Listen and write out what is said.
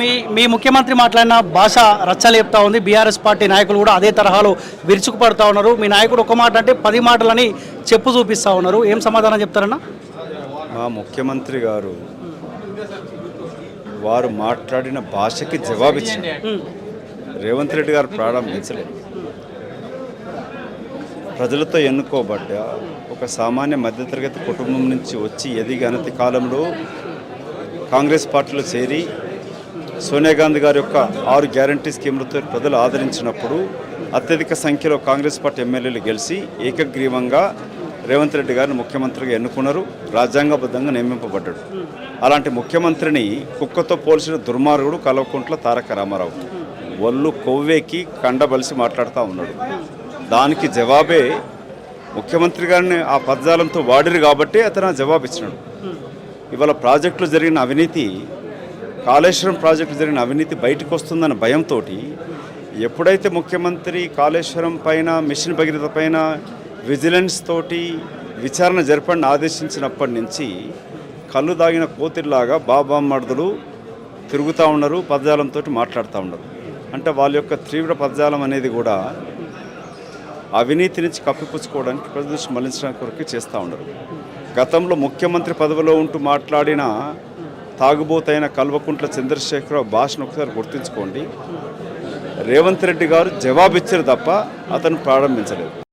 మీ మీ ముఖ్యమంత్రి మాట్లాడిన భాష రచ్చలేపుతా ఉంది. బీఆర్ఎస్ పార్టీ నాయకులు కూడా అదే తరహాలో విరుచుకుపడతా ఉన్నారు. మీ నాయకుడు ఒక మాట అంటే పది మాటలని చెప్పు చూపిస్తా ఉన్నారు. ఏం సమాధానం చెప్తారన్నా? మా ముఖ్యమంత్రి గారు వారు మాట్లాడిన భాషకి జవాబిచ్చారు రేవంత్ రెడ్డి గారు ప్రారంభించలేదు. ప్రజలతో ఎన్నుకోబడ్డ ఒక సామాన్య మధ్యతరగతి కుటుంబం నుంచి వచ్చి ఎదిగి అనతి కాలంలో కాంగ్రెస్ పార్టీలో చేరి సోనియా గాంధీ గారి యొక్క ఆరు గ్యారంటీ స్కీములతో ప్రజలు ఆదరించినప్పుడు అత్యధిక సంఖ్యలో కాంగ్రెస్ పార్టీ ఎమ్మెల్యేలు గెలిచి ఏకగ్రీవంగా రేవంత్ రెడ్డి గారిని ముఖ్యమంత్రిగా ఎన్నుకున్నారు. రాజ్యాంగబద్ధంగా నియమింపబడ్డాడు. అలాంటి ముఖ్యమంత్రిని కుక్కతో పోల్చిన దుర్మార్గుడు కల్వకుంట్ల తారక రామారావు. ఒళ్ళు కొవ్వేకి కండబలిసి మాట్లాడుతూ ఉన్నాడు. దానికి జవాబే ముఖ్యమంత్రి గారిని ఆ పదజాలంతో వాడిరు కాబట్టి అతను ఆ జవాబు ఇచ్చినాడు ఇవాళ ప్రాజెక్టులో జరిగిన అవినీతి కాళేశ్వరం ప్రాజెక్టు జరిగిన అవినీతి బయటకు వస్తుందన్న భయంతో ఎప్పుడైతే ముఖ్యమంత్రి కాళేశ్వరం పైన మిషన్ భగీరథ పైన విజిలెన్స్ తోటి విచారణ జరపని ఆదేశించినప్పటి నుంచి కళ్ళు దాగిన కోతిలాగా బాబామర్దులు తిరుగుతూ ఉన్నారు పదజాలంతో మాట్లాడుతూ ఉన్నారు. అంటే వాళ్ళ యొక్క తీవ్ర పదజాలం అనేది కూడా అవినీతి నుంచి కప్పిపుచ్చుకోవడానికి ప్రజలు మళ్ళించడానికి కొరకు చేస్తూ ఉండరు గతంలో ముఖ్యమంత్రి పదవిలో ఉంటూ మాట్లాడిన తాగుబోతైన కల్వకుంట్ల చంద్రశేఖరరావు భాషను ఒకసారి గుర్తుంచుకోండి. రేవంత్ రెడ్డి గారు జవాబిచ్చారు తప్ప అతను ప్రారంభించలేదు.